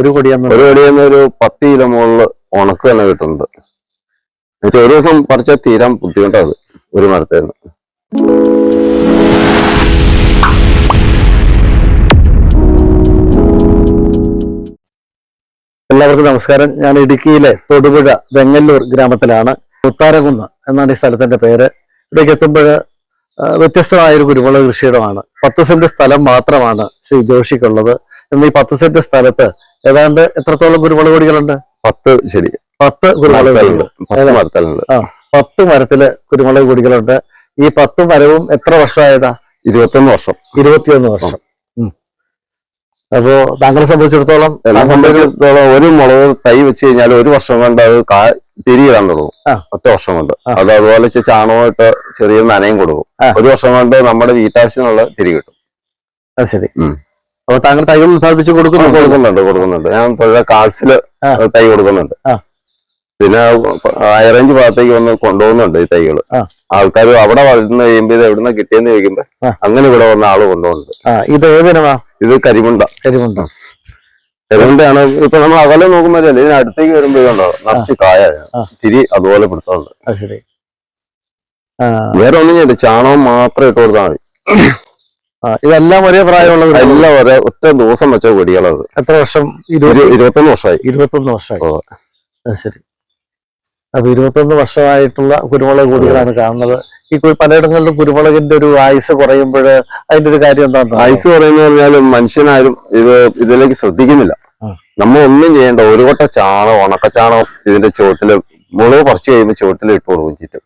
ഒരു കൊടിയെന്ന് ഒരു വെടിയെന്ന് ഒരു പത്ത് കിലോ മുകളിൽ ഉണക്ക് തന്നെ കിട്ടുന്നുണ്ട്. എന്നുവെച്ചാൽ ഒരു ദിവസം പറിച്ചാൽ തീരാൻ ബുദ്ധിമുട്ടത് ഒരു മരത്തേന്ന്. എല്ലാവർക്കും നമസ്കാരം. ഞാൻ ഇടുക്കിയിലെ തൊടുപുഴ വെങ്ങല്ലൂർ ഗ്രാമത്തിലാണ് മുത്താരകുന്ന് എന്നാണ് ഈ സ്ഥലത്തിന്റെ പേര്. ഇവിടേക്ക് എത്തുമ്പോൾ വ്യത്യസ്തമായ ഒരു കുരുമുളക് കൃഷിയിടമാണ്. പത്ത് സെന്റ് സ്ഥലം മാത്രമാണ് ശ്രീ ജോഷിക്കുള്ളത്. എന്നാൽ ഈ പത്ത് സെന്റ് സ്ഥലത്ത് ഏതാണ്ട് എത്രത്തോളം കുരുമുളക് കൊടികളുണ്ട് പത്ത് ശരി. പത്ത് കുരുമുളക് മരത്തലുണ്ട്. കൊടികൾ പത്ത് മരത്തലുണ്ട്. പത്ത് മരത്തിൽ കുരുമുളക് കൊടികളുണ്ട് ഈ പത്ത് മരവും എത്ര വർഷമായതാ? ഇരുപത്തൊന്ന് വർഷം. ഇരുപത്തിയൊന്ന് വർഷം. അപ്പോ താങ്കളെ സംബന്ധിച്ചിടത്തോളം എന്നെ സംബന്ധിച്ചിടത്തോളം ഒരു മുളക് തൈ വെച്ച് കഴിഞ്ഞാൽ ഒരു വർഷം കൊണ്ട് അത് കാ തിരിയിടാൻ തുടങ്ങും. പത്ത് ഒറ്റ വർഷം കൊണ്ട്. അത് അതുപോലെ ചാണകമായിട്ട് ചെറിയ നനയും കൊടുക്കും. ഒരു വർഷം കൊണ്ട് നമ്മുടെ വീട്ടാവശ്യത്തിനുള്ള തിരി കിട്ടും. അത് ശരി. അപ്പൊ താങ്കൾ തൈകൾ ഉത്പാദിപ്പിച്ച് കൊടുക്കുന്നുണ്ട്? കൊടുക്കുന്നുണ്ട് കൊടുക്കുന്നുണ്ട്. ഞാൻ കാൽസിൽ. തൈ കൊടുക്കുന്നുണ്ട്. പിന്നെ ഹൈറേഞ്ച് ഭാഗത്തേക്ക് വന്ന് കൊണ്ടുപോകുന്നുണ്ട് ഈ തൈകൾ. ആൾക്കാർ അവിടെ വളർന്ന് കഴിയുമ്പോ ഇത് എവിടുന്ന കിട്ടിയെന്ന് ചോദിക്കുമ്പോ അങ്ങനെ ഇവിടെ വന്ന ആൾ കൊണ്ടുപോകുന്നുണ്ട്. ഇത് ഏതിനമാ ഇത് കരിമുണ്ട. കരിമുണ്ട. കരിമുണ്ടാണ് ഇപ്പൊ നമ്മൾ അകലെ നോക്കുമ്പോഴല്ലേ ഇതിന് അടുത്തേക്ക് വരുമ്പോ ഇതുണ്ടോ? നിറച്ച് കായ. തിരി അതുപോലെ പിടുത്തമുണ്ട്. അത് ശരി. ആ. വേറെ ഒന്നും ചെയ്യണ്ട. ചാണകം മാത്രം ഇട്ട് കൊടുത്താൽ മതി. ഇതെല്ലാം ഒരേ പ്രായമുള്ള കുരുമുളക്. എല്ലാം ഒരേ ഒറ്റ ദിവസം വെച്ച കൊടികളത്. എത്ര വർഷം? ഇരുപത്തൊന്ന് വർഷമായി ഇരുപത്തൊന്ന് വർഷമായി ശരി. അപ്പൊ ഇരുപത്തൊന്ന് വർഷമായിട്ടുള്ള കുരുമുളക് കൊടികളാണ് കാണുന്നത്. ഈ പലയിടങ്ങളിലും കുരുമുളകിന്റെ ഒരു ആയുസ് കുറയുമ്പോൾ അതിന്റെ ഒരു കാര്യം എന്താണ് ആയുസ് കുറയുന്ന പറഞ്ഞാൽ മനുഷ്യനാരും ഇത് ഇതിലേക്ക് ശ്രദ്ധിക്കുന്നില്ല. നമ്മൾ ഒന്നും ചെയ്യേണ്ട ഒരു കൊട്ട ചാണകം ഉണക്കച്ചാണകം ഇതിന്റെ ചുവട്ടിൽ മുളക് പറിച്ചു കഴിയുമ്പോൾ ചുവട്ടിൽ ഇട്ട് കൊടുക്കും ചുറ്റും.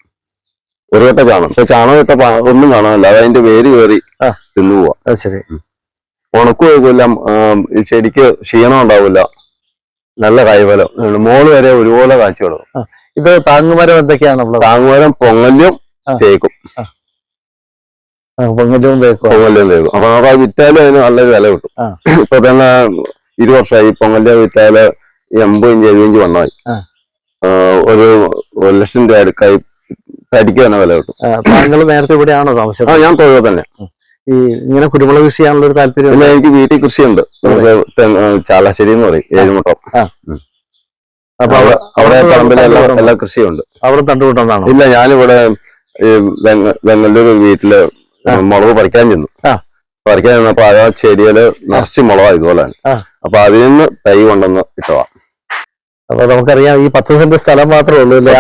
ഒരു വട്ട ചാണകം. ഇപ്പൊ ചാണകം ഇട്ട ഒന്നും കാണാനില്ല. അത് അതിന്റെ വേര് കയറി. തിന്നു പോവാ. അത് ശരി. ഉണക്ക് വെക്കില്ല ഈ ചെടിക്ക് ക്ഷീണം ഉണ്ടാവില്ല. നല്ല കൈവലം മോൾ വരെ ഒരുപോലെ കാഴ്ച കൊടുക്കും. ഇത് താങ്ങുമരം എന്തൊക്കെയാണ് താങ്ങുമരം പൊങ്ങല്യം തേക്കും. പൊങ്ങലും തേക്കും. പൊങ്ങല്യം തേക്കും. അപ്പൊ നമുക്ക് അത് വിറ്റാലും അതിന് നല്ലൊരു വില കിട്ടും. ഇപ്പൊ തന്നെ ഇരു വർഷമായി പൊങ്ങല്യം വിറ്റാൽ എൺപത് ഇഞ്ച് എഴുപത് ഇഞ്ച് വണ്ണമായി. ഒരു ഒരു ലക്ഷം രൂപ അടുക്കായി തടിക്ക് തന്നെ വില കിട്ടും. താങ്കൾ നേരത്തെ ഇവിടെയാണോ ആ ഞാൻ തൊഴിൽ തന്നെ. ഈ ഇങ്ങനെ കുരുമുളക് കൃഷി ചെയ്യാനുള്ള ഒരു താല്പര്യം പിന്നെ എനിക്ക് വീട്ടിൽ കൃഷിയുണ്ട്. ചാലാശ്ശേരി എന്ന് പറയും ഏഴുമുട്ടം. അപ്പൊ അവിടെ പറമ്പിൽ എല്ലാ കൃഷിയും ഉണ്ട് കൃഷിയുണ്ട്. അവിടെ തണ്ടുകൊണ്ടെന്നാണോ ഇല്ല ഞാനിവിടെ വെങ്ങല്ലൂർ വീട്ടിൽ. മുളക് പറിക്കാൻ ചെന്നു. ആ. പറിക്കാൻ ചെന്നപ്പോ ആ ചെടിയിൽ നിറച്ച് മുളകാ ഇതുപോലെ ആ. അപ്പൊ അതിൽ നിന്ന് തൈ കൊണ്ടുവന്ന് ഇട്ടതാ. അപ്പൊ നമുക്കറിയാം ഈ പത്ത് സെന്റ് സ്ഥലം മാത്രമേ ഉള്ളൂ അല്ലേ?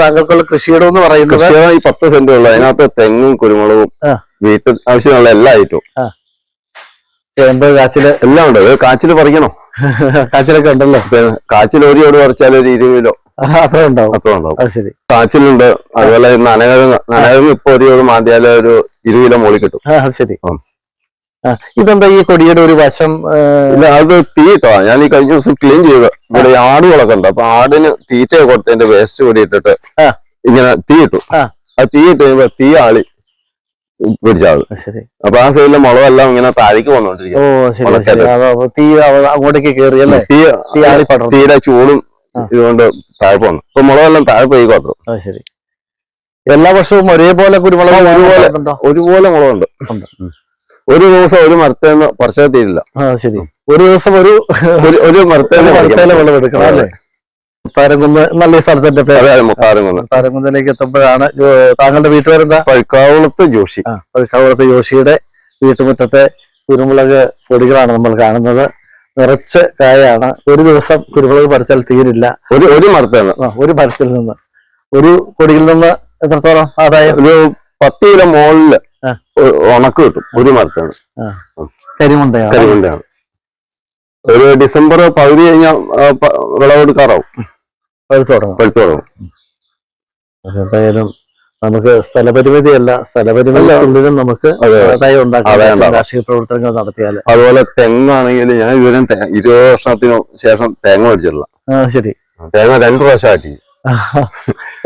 താങ്കൾക്കുള്ള കൃഷിയിടം എന്ന് പറയുന്നത് കൃഷിയിടം ഈ പത്ത് സെന്റ് ഉള്ളു. അതിനകത്ത് തെങ്ങും കുരുമുളകും. വീട്ടിൽ ആവശ്യമുള്ള എല്ലാ ഐറ്റവും. ചേമ്പ് കാച്ചിൽ. എല്ലാം ഉണ്ട്. കാച്ചിൽ പറിക്കണോ. കാച്ചിലൊക്കെ ഉണ്ടല്ലോ. കാച്ചിൽ ഒരു ചോട് പറിച്ചാൽ ഒരു ഇരുപത് കിലോ. അത്ര ഉണ്ടാവും. അത്ര ഉണ്ടാവും. ശരി. കാച്ചിലുണ്ട്. അതുപോലെ നനകിഴങ്ങ് നനകിഴങ്ങ് ഇപ്പൊ ഒരു മാന്തിയാലും ഒരു ഇരുപത് കിലോ മോളി കിട്ടും. ശരി. ഇതെന്താ ഈ കൊടിയുടെ ഒരു വശം ഇല്ല അത് തീ ഇട്ടോ. ഞാൻ ഈ കഴിഞ്ഞ ദിവസം ക്ലീൻ ചെയ്ത് ഇവിടെ ആടുകളൊക്കെ ഉണ്ട്. അപ്പൊ ആടിന് തീറ്റ കൊടുത്തതിന്റെ വേസ്റ്റ് കൂടി ഇട്ടിട്ട്. ഇങ്ങനെ തീ ഇട്ടു. ആ. തീ ഇട്ട് കഴിയുമ്പോ തീ ആളി പിടിച്ചാൽ അപ്പൊ ആ സൈഡിലെ മുളകെല്ലാം ഇങ്ങനെ താഴേക്ക് വന്നോണ്ടിരിക്കും അപ്പൊ തീ അങ്ങോട്ടേക്ക് കയറി അല്ലേ? തീ തീയുടെ ചൂടും. ഇതുകൊണ്ട് താഴെ വന്നു ഇപ്പൊ മുളകെല്ലാം താഴെ പോയി കൊത്തു. ശരി. എല്ലാ വർഷവും ഒരേപോലെ കുരുമുളക് ഒരുപോലെ. ഒരുപോലെ മുളകുണ്ട്. ഒരു ദിവസം ഒരു മരത്തേന്ന് പറിച്ചാൽ തീരില്ല. ആ ശരി. ഒരു ദിവസം ഒരു ഒരു മരത്തേന്ന് മരത്തേലെ വിളവെടുക്കണം അല്ലേ? മുത്താരംകുന്ന് നല്ല ഈ സ്ഥലത്തിന്റെ പേര്? മുത്താരംകുന്ന് മുത്താരംകുന്നിലേക്ക് എത്തുമ്പോഴാണ് താങ്കളുടെ വീട്ടുകാരെന്താ പഴുക്കാവുളത്ത് ജോഷി. ആ കവളത്ത് ജോഷിയുടെ വീട്ടുമുറ്റത്തെ കുരുമുളക് പൊടികളാണ് നമ്മൾ കാണുന്നത്. നിറച്ച് കായാണ്. ഒരു ദിവസം കുരുമുളക് പറിച്ചാൽ തീരില്ല. ഒരു ഒരു മരത്തേന്ന്. നിന്ന് ഒരു മരത്തിൽ നിന്ന്. ഒരു കൊടിയിൽ നിന്ന് എത്രത്തോളം ആദായം? ഒരു പത്ത് കിലോ. ഒ- ഉണക്ക് കിട്ടും. ഒരു മരത്തേന്ന് കരിമുണ്ടയാണ് കരിമുണ്ടയാണ്. ഒരു ഡിസംബർ പകുതി കഴിഞ്ഞാൽ വിളവെടുക്കാറാവും. പഴുത്തു തുടങ്ങും പഴുത്തു എന്തായാലും നമുക്ക് സ്ഥലപരിമിതിയല്ല. സ്ഥലപരിമിതി നമുക്ക് കാർഷിക ആദായം ഉണ്ടാക്കാം. പ്രവർത്തനങ്ങൾ നടത്തിയാൽ അതുപോലെ തെങ്ങാണെങ്കിൽ ഞാൻ ഇതുവരെ ഇരുപത് വർഷത്തിനു ശേഷം തേങ്ങ മേടിച്ചിട്ടില്ല. ശരി. തേങ്ങ രണ്ടു പ്രാവശ്യം ആട്ടി.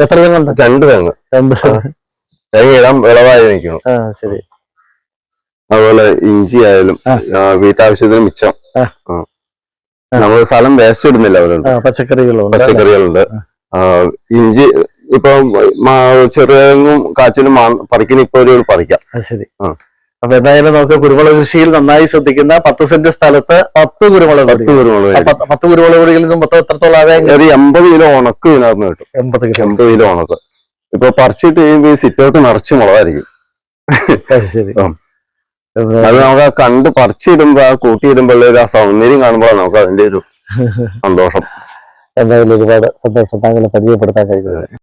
എത്ര തെങ്ങുണ്ട്? രണ്ട് തെങ്ങ്. രണ്ട് തേങ്ങ ഇടാൻ വിളവായി നിൽക്കണം. ശരി. അതുപോലെ ഇഞ്ചി ആയാലും വീട്ടാവശ്യത്തിന് മിച്ചം. നമ്മൾ നമ്മൾ സ്ഥലം വേസ്റ്റ് ഇടുന്നില്ല അവരുണ്ട് പച്ചക്കറികളും പച്ചക്കറികളുണ്ട് പച്ചക്കറികളുണ്ട്. ഇഞ്ചി ഇപ്പൊ ചെറുതും കാച്ചിലും പറിക്കുന്ന ഇപ്പൊ ഒരു പറിക്കാം. ശരി. അപ്പൊ എന്തായാലും നമുക്ക് കുരുമുളക് കൃഷിയിൽ നന്നായി ശ്രദ്ധിക്കുന്ന പത്ത് സെന്റ് സ്ഥലത്ത് പത്ത് കുരുമുളക് പത്ത്. കുരുമുളക് പത്ത് കുരുമുളക് പൊടികളിൽ നിന്നും മൊത്തം എത്രത്തോളം ആദായം ഒരു എൺപത് കിലോ ഉണക്ക് ഇതിനകത്ത് കിട്ടും. എൺപത് കിലോ. എൺപത് കിലോ ഉണക്ക്. ഇപ്പൊ പറിച്ചിട്ട് കഴിയുമ്പോ ഈ സിറ്റൗട്ട് നിറച്ച് മുളകായിരിക്കും. അത് നമുക്ക് ആ കണ്ട് പറിച്ചിടുമ്പോ ആ കൂട്ടിയിടുമ്പോൾ ഒരു ആ സൗന്ദര്യം കാണുമ്പോൾ നമുക്ക് അതിന്റെ ഒരു സന്തോഷം. എന്തായാലും ഒരുപാട് സന്തോഷം താങ്കളെ പരിചയപ്പെടുത്താൻ കഴിഞ്ഞത്